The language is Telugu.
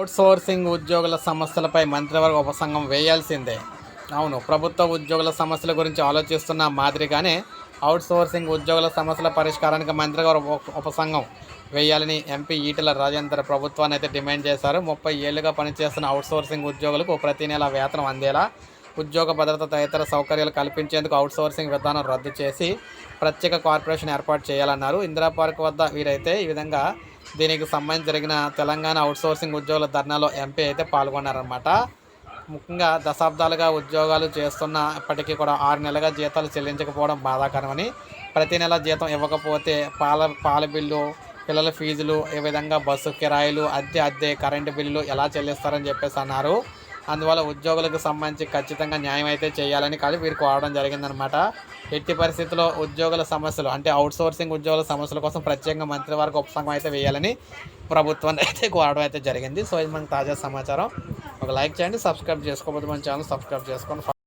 అవుట్సోర్సింగ్ ఉద్యోగుల సమస్యలపై మంత్రివర్గ ఉపసంఘం వేయాల్సిందే. అవును ప్రభుత్వ ఉద్యోగుల సమస్యల గురించి ఆలోచిస్తున్న మాదిరిగానే అవుట్సోర్సింగ్ ఉద్యోగుల సమస్యల పరిష్కారానికి మంత్రివర్గ ఉప- ఉపసంఘం వేయాలని ఎంపీ ఈటల రాజేందర్ ప్రభుత్వాన్ని అయితే డిమాండ్ చేశారు. ముప్పై ఏళ్ళుగా పనిచేస్తున్న అవుట్సోర్సింగ్ ఉద్యోగులకు ప్రతి నెల వేతనం అందేలా ఉద్యోగ భద్రత తదితర సౌకర్యాలు కల్పించేందుకు అవుట్ సోర్సింగ్ విధానం రద్దు చేసి ప్రత్యేక కార్పొరేషన్ ఏర్పాటు చేయాలన్నారు. ఇందిరా పార్క్ వద్ద వీరైతే ఈ విధంగా దీనికి సంబంధించి జరిగిన తెలంగాణ అవుట్ సోర్సింగ్ ఉద్యోగుల ధర్నాలో ఎంపీ అయితే పాల్గొన్నారనమాట ముఖ్యంగా దశాబ్దాలుగా ఉద్యోగాలు చేస్తున్న ఇప్పటికీ కూడా ఆరు నెలలుగా జీతాలు చెల్లించకపోవడం బాధాకరమని ప్రతి నెల జీతం ఇవ్వకపోతే పాల పాల బిల్లు పిల్లల ఫీజులు ఈ విధంగా బస్సు కిరాయిలు అద్దె అద్దె కరెంటు బిల్లులు ఎలా చెల్లిస్తారని చెప్పేసి అన్నారు. అందువల్ల ఉద్యోగులకు సంబంధించి ఖచ్చితంగా న్యాయం అయితే చేయాలని కలిపి వీరు కోరడం జరిగిందనమాట. ఎట్టి పరిస్థితుల్లో ఉద్యోగుల సమస్యలు అంటే అవుట్ సోర్సింగ్ ఉద్యోగుల సమస్యల కోసం ప్రత్యేకంగా మంత్రివర్గ ఉపసంఘం అయితే వేయాలని ప్రభుత్వాన్ని అయితే కోరడం అయితే జరిగింది. సో ఇది మనకు తాజా సమాచారం. ఒక లైక్ చేయండి సబ్స్క్రైబ్ చేసుకోకపోతే మన ఛానల్ సబ్స్క్రైబ్ చేసుకోండి.